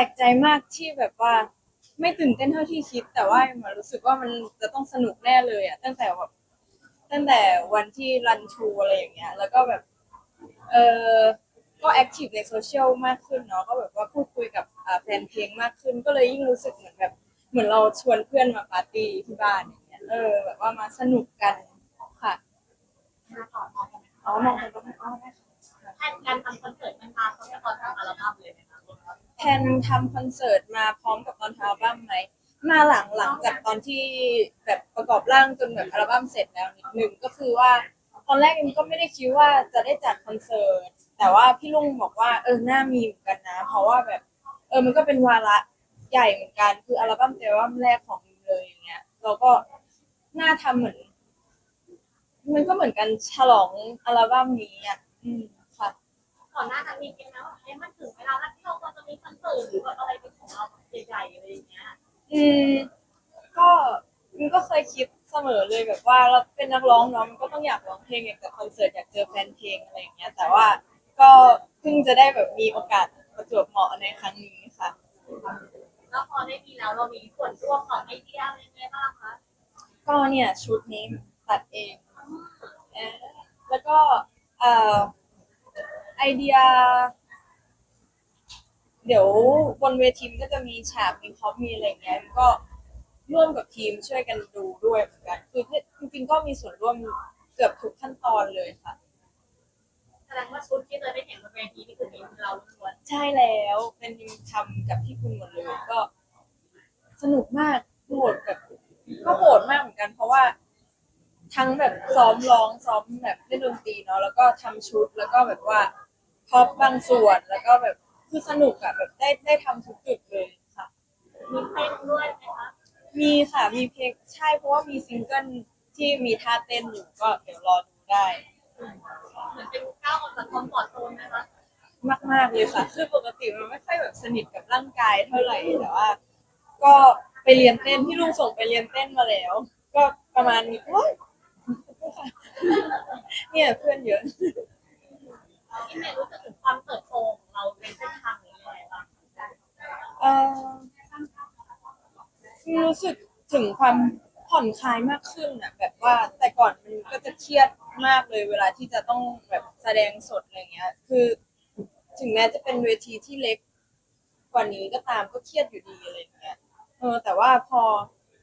ลกใจมากที่แบบว่า ไม่ตื่นเต้นเท่าที่คิด แต่ว่าเหมือนรู้สึกว่ามันจะต้องสนุกแน่เลยอะตั้งแต่แบบตั้งแต่วันที่รันทูอะไรอย่างเงี้ย แล้วก็แบบเออก็แอคทีฟในโซเชียลมากขึ้นเนาะก็แบบว่าพูดคุยกับอ่าแฟนเพลงมากขึ้น ก็เลยยิ่งรู้สึกเหมือนแบบเหมือนเราชวนเพื่อนมาปาร์ตี้ที่บ้านอย่างเงี้ยเออ แบบว่ามาสนุกกันค่ะมาต่อมองกันอ๋อมองกันก็ไม่อ๋อได้ค่ะแทนการทำคอนเสิร์ตมันมาพร้อมกับตอนทำอัลบั้มเลยไหมคะ แพนทำคอนเสิร์ตมาพร้อมกับตอนทำอัลบั้มไหมมาหลังหลังจากตอนที่แบบประกอบร่างจนแบบอัลบั้มเสร็จแล้วนิดนึงก็คือว่า ตอนแรกเอ็มก็ไม่ได้คิดว่าจะได้จัดคอนเสิร์ต แต่ว่าพี่ลุงบอกว่าเออหน่ามีเหมือนกันนะ เพราะว่าแบบเออมันก็เป็นวาระใหญ่เหมือนกัน คืออัลบั้มเต็มแรกของมิมเลยอย่างเงี้ยเราก็น่าทำเหมือน มันก็เหมือนกันฉลองอัลบั้มนี้อะ อืมค่ะก่อนหน้านั้นมีคิดไหมว่าเอ๊ะมันถึงเวลาแล้วที่เราควรจะมีคอนเสิร์ตหรือแบบอะไรเป็นของเราใหญ่ๆอะไรอย่างเงี้ยอืมก็มันก็เคยคิดเสมอเลยแบบว่าเราเป็นนักร้องเนาะมันก็ต้องอยากร้องเพลงอยากจะคอนเสิร์ตอยากเจอแฟนเพลงอะไรอย่างเงี้ย แต่ว่าก็เพิ่งจะได้แบบมีโอกาสประจวบเหมาะในครั้งนี้ค่ะ แล้วพอได้มีแล้วเรามีส่วนร่วมของไอเดียอะไรยังไงบ้างคะก็เนี่ยชุดนี้ตัดเองเออแล้วก็เอ่อไอเดีย เดี๋ยวบนเวทีมันก็จะมีฉากมีพ็อปมีอะไรอย่างเงี้ยมันก็ร่วมกับทีมช่วยกันดูด้วยเหมือนกันคือจริงๆก็มีส่วนร่วมเกือบทุกขั้นตอนเลยค่ะ แสดงว่าชุดที่เราได้เห็นบนเวทีนี่คือทีมเราล้วนใช่แล้วเป็นทีมทำกับที่คุณหมดเลยก็ สนุกมากโหดแบบก็โหดมากเหมือนกัน เพราะว่า ทั้งแบบซ้อมร้องซ้อมแบบเล่นดนตรีเนาะแล้วก็ทำชุดแล้วก็แบบว่าพ็อปบางส่วนแล้วก็แบบ คือสนุกอะแบบได้ได้ทำทุกจุดเลยค่ะๆมีเพลงด้วยไหมคะมีค่ะมีเพลงใช่เพราะว่ามีซิงเกิลที่มีท่าเต้นอยู่ก็เดี๋ยวรอดูได้เหมือนเป็นก้าวออกจากคอมฟอร์ตโซนไหมคะมากมากๆเลยค่ะคือปกติมันไม่ค่อยแบบสนิทกับร่างกายเท่าไหร่แต่ว่า ก็ไปเรียนเต้นพี่ลุงส่งไปเรียนเต้นมาแล้ว ก็ประมาณนี้โอ๊ยเนี่ยเพื่อนเยอะที่เมย์รู้สึกถึงความเติบโตของ เราในเส้นทางนี้ยังไงบ้างเอ่อรู้สึกถึงความผ่อนคลายมากขึ้นอะ แบบว่าแต่ก่อนมันก็จะเครียดมากเลยเวลาที่จะต้องแบบแสดงสดอะไรเงี้ย คือ ถึงแม้จะเป็นเวทีที่เล็กกว่านี้ก็ตามก็เครียดอยู่ดีอะไรเงี้ยเออ แต่ว่าพอ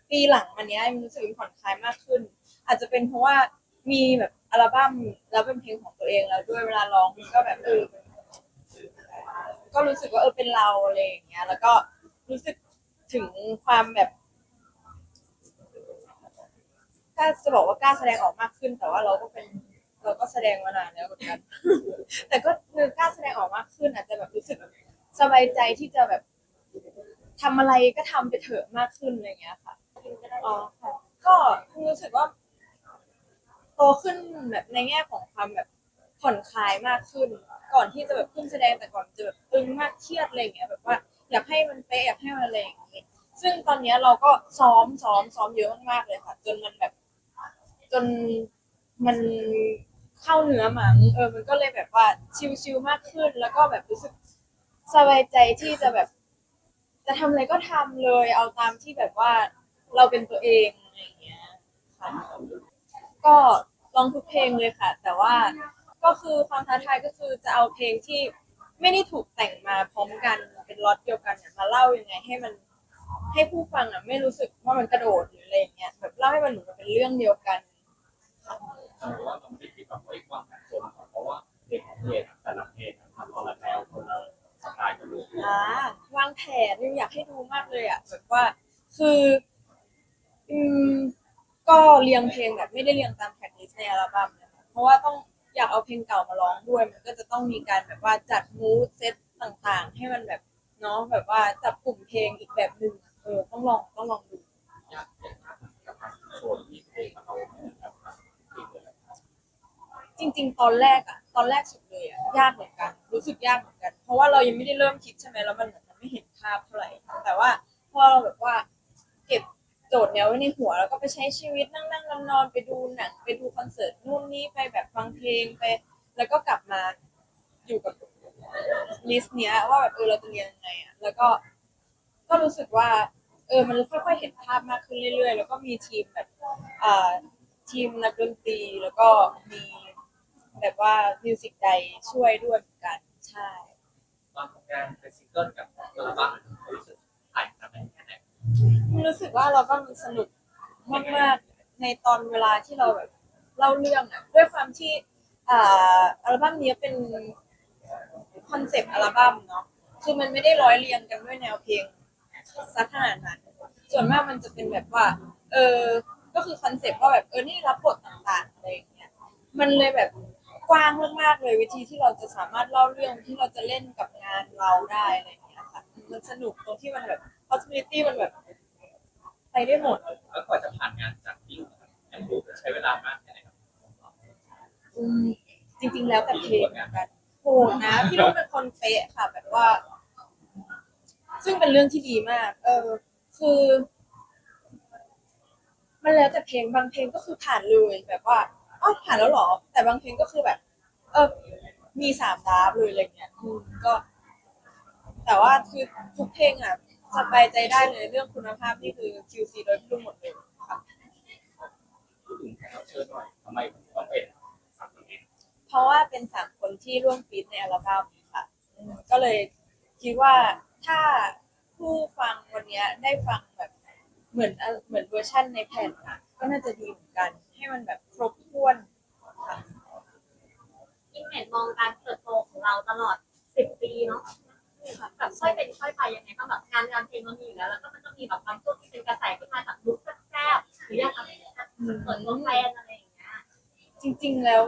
ปีหลังมาเนี้ยมันรู้สึกผ่อนคลายมากขึ้น อาจจะเป็นเพราะว่ามีแบบอัลบั้มแล้วเป็นเพลงของตัวเองแล้วด้วยเวลาร้องมันก็แบบเออ ก็รู้สึกว่าเออเป็นเราอะไรอย่างเงี้ย แล้วก็รู้สึกถึงความแบบกล้าจะบอกว่ากล้าแสดงออกมากขึ้น แต่ว่าเราก็เป็นเราก็แสดงมานานแล้วเหมือนกัน แต่ก็คือกล้าแสดงออกมากขึ้นอาจจะแบบรู้สึกสบายใจที่จะแบบทำอะไรก็ทำไปเถอะมากขึ้นอะไรอย่างเงี้ยค่ะ อ๋อค่ะก็รู้สึกว่า โตขึ้นแบบในแง่ของความแบบ ผ่อนคลายมากขึ้น ก่อนที่จะแบบขึ้นแสดงแต่ก่อนจะแบบตึงมากเครียดอะไรอย่างเงี้ยแบบว่าอยากให้มันเป๊ะอยากให้มันอะไรอย่างเงี้ยซึ่งตอนเนี้ยเราก็ซ้อมซ้อมซ้อมเยอะมากๆเลยค่ะ จนมันแบบ จนมันเข้าเนื้อมังเออมันก็เลยแบบว่าชิลๆมากขึ้น แล้วก็แบบรู้สึกสบายใจที่จะแบบ จะทำอะไรก็ทำเลย เอาตามที่แบบว่าเราเป็นตัวเองอะไรอย่างเงี้ยค่ะก็ลองทุกเพลงเลยค่ะ แต่ว่า ก็คือความท้าทายก็คือจะเอาเพลงที่ไม่ได้ถูกแต่งมาพร้อมกันเป็นล็อตเดียวกันเนี่ยมาเล่ายังไงให้มันให้ผู้ฟังอะไม่รู้สึกว่ามันกระโดดหรืออะไรอย่างเงี้ยแบบเล่าให้มันเหมือนเป็นเรื่องเดียวกันแต่ว่าเราไม่ได้คิดแบบเฮ้วางแผนโซนก่อนเพราะว่าเพลงของเพลงแต่ละเพลงทำคนละแนวคนละสไตล์กันเลยอ่าวางแผนนิวอยากให้ดูมากเลยอะแบบว่าคืออืมก็เรียงเพลงแบบไม่ได้เรียงตามแท็กลิสในอัลบั้มนะคะเพราะว่าต้อง อยากเอาเพลงเก่ามาร้องด้วย มันก็จะต้องมีการแบบว่าจัดมูดเซตต่างๆ ให้มันแบบเนาะแบบว่าจับกลุ่มเพลงอีกแบบหนึ่งเออต้องลองต้องลองดู ยากเย็นมากกับทางโซนที่เพลงเอาแบบเพลงเลยจริง ๆ ตอนแรกอะตอนแรกสุดเลยอะยากเหมือนกัน รู้สึกยากเหมือนกัน เพราะว่าเรายังไม่ได้เริ่มคิดใช่ไหมแล้วมันเหมือนมันไม่เห็นภาพเท่าไหร่แต่ว่าพอเราแบบว่า ทย์เนี้ยไว้ในหัวแล้วก็ไปใช้ชีวิตนั่งนั่งนอนนอนๆไปดูหนังไปดูคอนเสิร์ตนู่นนี่ไปแบบฟังเพลงไป แล้วก็กลับมาอยู่กับลิสต์เนี้ยว่าแบบเออเราจะเรียนยังไงอะแล้วก็ก็รู้สึกว่า เออมันค่อยๆเห็นภาพมากขึ้นเรื่อยๆ แล้วก็มีทีมแบบอ่าทีมนักดนตรีแล้วก็มีแบบว่ามิวสิกไดช่วยด้วยเหมือนกันใช่ตอนทำงานเป็นซิงเกิลกับอัลบั้มรู้สึก รู้สึกว่าเราก็มันสนุกมากๆในตอนเวลาที่เราแบบเล่าเรื่องอะด้วยความที่อ่าอัลบั้มนี้เป็นคอนเซปต์อัลบั้มเนาะคือมันไม่ได้ร้อยเรียงกันด้วยแนวเพลงสักขนาดนั้นส่วนมากมันจะเป็นแบบว่า เออ ก็คือคอนเซปต์ว่าแบบเออนี่รับบทต่างๆอะไรอย่างเงี้ยมันเลยแบบกว้างมากๆเลยวิธีที่เราจะสามารถเล่าเรื่องที่เราจะเล่นกับงานเราได้อะไรอย่างเงี้ยค่ะมันสนุกตรงที่มันแบบ possibility มันแบบไปได้หมด แล้วกว่าจะผ่านงานจากที่อยู่นะครับแอนดูใช้เวลามากแค่ไหนครับอืมจริง ๆ แล้วแต่เพลงเหมือนกันโหนะ พี่ลูกเป็นคนเป๊ะค่ะแบบว่า ซึ่งเป็นเรื่องที่ดีมาก เออ คือ มันแล้วแต่เพลงบางเพลงก็คือผ่านเลยแบบว่าอ้าวผ่านแล้วเหรอ แต่บางเพลงก็คือแบบ เออมีสามดราฟต์เลยอะไรเงี้ยอืมก็ แต่ว่าคือทุกเพลงอะ สบายใจได้เลยเรื่องคุณภาพนี่คือ QC โดยพี่ลูกหมดเลยค่ะพูดถึงแขกรับเชิญหน่อยทำไมถึงต้องเป็นสามคนนี้เพราะว่าเป็นสามคนที่ร่วมฟีดในอัลบั้มค่ะอืมก็เลยคิดว่าถ้าผู้ฟังวันเนี้ยได้ฟังแบบเหมือนอะเหมือนเวอร์ชั่นในแผ่นอะก็น่าจะดีเหมือนกัน ให้มันแบบครบถ้วนค่ะยิ่งเห็นมองการเติบโตของเราตลอดสิบปีเนาะ แบบค่อยเป็นค่อยไปยังไงก็แบบงานงานเพลงมันมีอยู่แล้ว แล้วก็มันก็มีแบบบางช่วงที่เป็นกระแสขึ้นมาจากลุคแซ่บๆหรืออยากทำอะไรเปิดตัวแฟนอะไรอย่างเงี้ยจริง ๆ แล้ว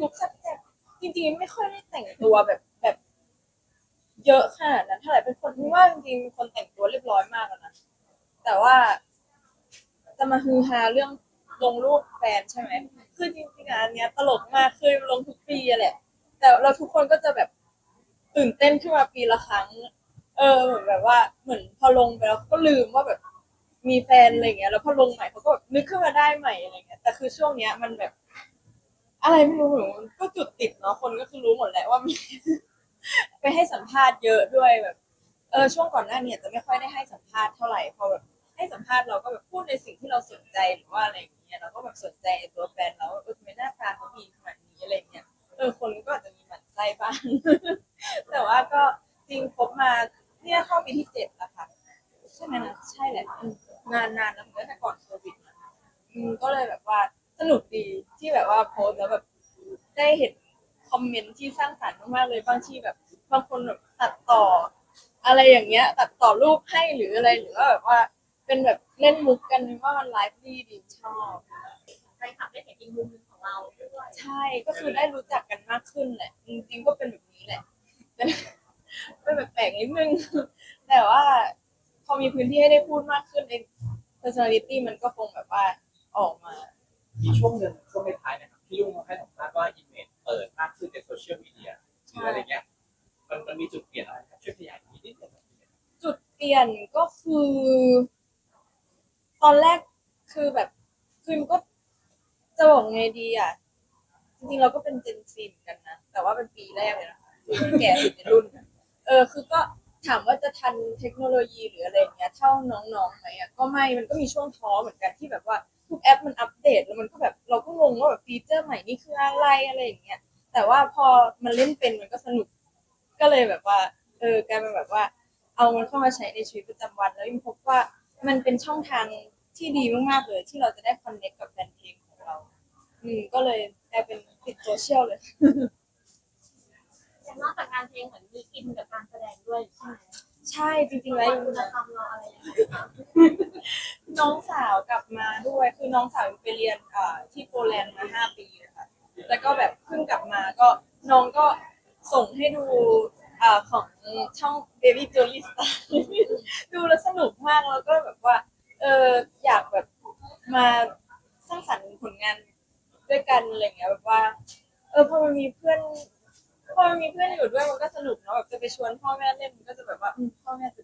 ลุคแซ่บๆจริง ๆ ไม่ค่อยได้แต่งตัวแบบแบบ เยอะขนาดนั้นเท่าไหร่เป็นคนที่ว่าจริงๆเป็นคนแต่งตัวเรียบร้อยมากอะนะแต่ว่าจะมาฮือฮาเรื่องลงรูปแฟนใช่ไหมคือจริงๆอันเนี้ยตลกมากคือลงทุกปีอะแหละ แต่เราทุกคนก็จะแบบ ตื่นเต้นขึ้นมาปีละครั้ง เออเหมือนแบบว่าเหมือนพอลงไปแล้วก็ลืมว่าแบบมีแฟนอะไรเงี้ย แล้วพอลงใหม่เขาก็แบบนึกขึ้นมาได้ใหม่อะไรเงี้ยแต่คือช่วงเนี้ยมันแบบ อะไรไม่รู้หนูมันก็จุดติดเนาะคนก็คือรู้หมดแหละว่ามี ไปให้สัมภาษณ์เยอะด้วยแบบ เออช่วงก่อนหน้าเนี้จะไม่ค่อยได้ให้สัมภาษณ์เท่าไหร่พอแบบให้สัมภาษณ์เราก็แบบพูดในสิ่งที่เราสนใจหรือว่าอะไรอย่างเงี้ยเราก็แบบสนใจตัวแฟนเราว่าเออทำไมหน้าตาเขาดีขนาดนี้อะไรเงี้ยเออคนก็อาจจะมีหมั่นไส้บ้างากเลยบางทีแบบบางคนแบบตัดต่อ อะไรอย่างเงี้ย ตัดต่อรูปให้หรืออะไรหรือว่าแบบว่าเป็นแบบเล่นมุกกันว่ามันไลฟ์ดีดีชอบแฟนคลับได้เห็นอีกมุมหนึงของเราด้วยใช่ก็คือได้รู้จักกันมากขึ้นแหละจริงๆก็เป็นแบบนี้แหละเป็นเป็นแบบแปลกนิดนึง แต่ว่าพอมีพื้นที่ให้ได้พูดมากขึ้นเอง personality มันก็คงแบบว่าออกมา มีช่วงหนึ่งช่วงท้ายๆนะครับที่ลุงให้สัมภาษณ์ว่าอิมเมจเปิดมากขึ้นในโซเชียลมีเดีย หรืออะไรเงี้ยมันมันมีจุดเปลี่ยนอะไรครับช่วยขยายนิดนึงครับจุดเปลี่ยนก็คือ ตอนแรกคือแบบคือมันก็จะบอกไงดีอะ จริงๆเราก็เป็นเจนซีเหมือนกันนะแต่ว่าเป็นปีแรกเลยนะคะคือไม่แก่สุดในรุ่นอะเออ คือก็ถามว่าจะทันเทคโนโลยีหรืออะไรอย่างเงี้ยเท่าน้องๆไหมอะก็ไม่มันก็มีช่วงท้อเหมือนกันที่แบบว่าทุกแอปมันอัปเดต แล้วมันก็แบบเราก็งงว่าแบบฟีเจอร์ใหม่นี่คืออะไรอะไรอย่างเงี้ย แต่ว่าพอมันเล่นเป็นมันก็สนุก ก็เลยแบบว่า เออกลายเป็นแบบว่า เอามันเข้ามาใช้ในชีวิตประจำวัน แล้วยิ่งพบว่ามันเป็นช่องทางที่ดีมากๆเลย ที่เราจะได้คอนเนคกับแฟนเพลงของเรา อืมก็เลยกลายเป็นติดโซเชียลเลย แต่นอกจากงานเพลงเหมือนมีกินกับการแสดงด้วยใช่ไหมใช่จริงๆแล้ว คุณธรรมเราอะไรอย่างเงี้ยคะน้องสาวกลับมาด้วย คือน้องสาวไปเรียนอ่าที่โปแลนด์มาห้าปีเลยค่ะ แล้วก็แบบเพิ่งกลับมาก็น้องก็ส่งให้ดูอ่าของช่อง Baby j o l i Star ดูแล้วสนุกมากแล้วก็แบบว่า เอออยากแบบมาสร้างสรรค์ผลงานด้วยกันอะไรเงี้ยแบบว่า เออพอมันมีเพื่อนพอมันมีเพื่อนอยู่ด้วยมันก็สนุกเนาะแบบจะไปชวนพ่อแม่เล่นมันก็จะแบบว่าอืมพ่อแม่จะ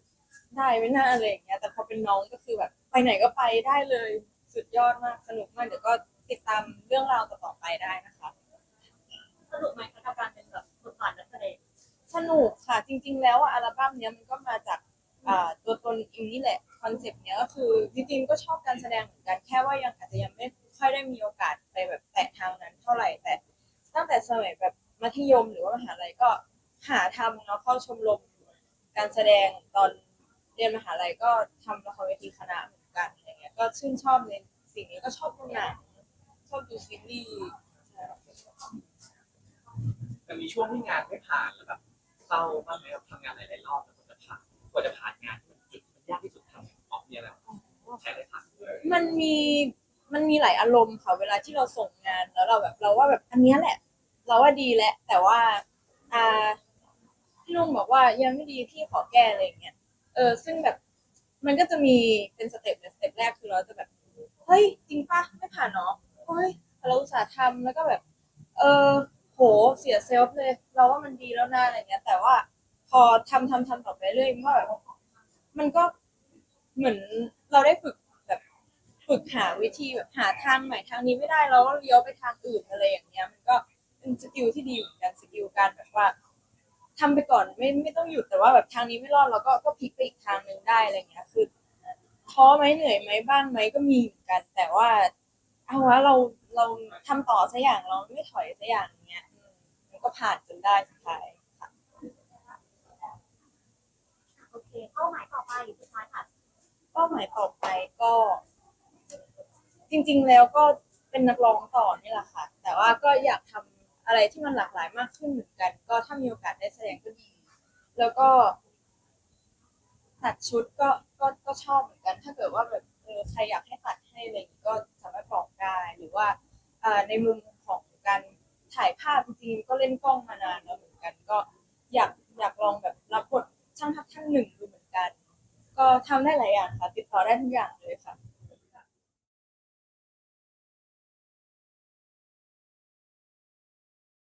ได้ไหมน่าอะไรอย่างเงี้ยแต่พอเป็นน้องก็คือแบบไปไหนก็ไปได้เลยสุดยอดมากสนุกมากเดี๋ยวก็ติดตามเรื่องราวต่อๆไปได้นะคะ สนุกไหมคะกับการเป็นแบบบทบาทนักแสดง ส สนุก ค่ะจริง ๆ แล้วอะอัลบั้มเนี้ยมันก็มาจากอ่าตัวตนอิมนี่แหละคอนเซปต์เนี้ยก็คือจริงๆก็ชอบการแสดงเหมือนกันแค่ว่ายังอาจจะยังไม่ค่อยได้มีโอกาสไปแบบแตะทางนั้นเท่าไหร่แต่ ตั้งแต่สมัยแบบมัธยมหรือว่ามหาลัยก็หาทำเนาะเข้าชมรมการแสดงตอนเรียนมหาลัยก็ทำละครเวทีคณะเหมือนกันอะไรเงี้ยก็ชื่นชอบในสิ่งนี้ก็ชอบดูหนังชอบดูซีรีส์ แต่มีช่วงที่งานไม่ผ่านแล้วแบบ เศร้าบ้างไหมครับทำงานหลายๆรอบแล้วกว่าจะผ่านกว่าจะผ่านงานที่มันจุดมันยากที่สุดทำออกเนี่ยแหละใช้ได้ผ่านเลยมันมีมันมีหลายอารมณ์ค่ะเวลาที่เราส่งงานแล้วเราแบบเราว่าแบบอันเนี้ยแหละ เราว่าดีแล้วแต่ว่าอ่าพี่ลุงบอกว่ายังไม่ดีพี่ขอแก้อะไรอย่างเงี้ยเออซึ่งแบบมันก็จะมีเป็นสเต็ปเลยสเต็ปแรกคือเราจะแบบเฮ้ยจริงปะไม่ผ่านเนาะเฮ้ยเราอุตส่าห์ทำแล้วก็แบบ เออ โหเสียเซลฟ์เลย เราว่ามันดีแล้วนะอะไรเงี้ย แต่ว่าพอทำทำทำต่อไปเรื่อยมันก็แบบมันก็เหมือนเราได้ฝึกแบบฝึกหาวิธีแบบหาทางใหม่ทางนี้ไม่ได้เราก็เลี้ยวไปทางอื่นอะไรอย่างเงี้ย มันก็เป็นสกิลที่ดีเหมือนกันสกิลการแบบว่าทำไปก่อนไม่ไม่ต้องหยุดแต่ว่าแบบทางนี้ไม่รอดเราก็ก็พลิกไปอีกทางหนึ่งได้อะไรเงี้ยคือท้อไหมเหนื่อยไหมบ้างไหมก็มีเหมือนกัน แต่ว่าเอาวะเราเราทำต่อสักอย่างเราไม่ถอยสักอย่างเงี้ย ก็ผ่านจนได้สุดท้ายค่ะโอเคเป้าหมายต่อไปสุดท้ายค่ะเป้าหมายต่อไปก็ จริง ๆ แล้วก็เป็นนักร้องต่อนี่แหละค่ะ แต่ว่าก็อยากทำอะไรที่มันหลากหลายมากขึ้นเหมือนกัน ก็ถ้ามีโอกาสได้แสดงก็ดี แล้วก็ตัดชุดก็ก็ก็ชอบเหมือนกัน ถ้าเกิดว่าแบบเออใครอยากให้ตัดให้อะไรอย่างงี้ก็สามารถบอกได้หรือว่าอ่าในมุมของการถ่าย ภาพจริงๆก็เล่นกล้องมานานแล้วเหมือนกัน ก็อยากอยากลองแบบรับบทช่างภาพท่านหนึ่งดูเหมือนกัน ก็ทำได้หลายอย่างค่ะ ติดต่อได้ทุกอย่าง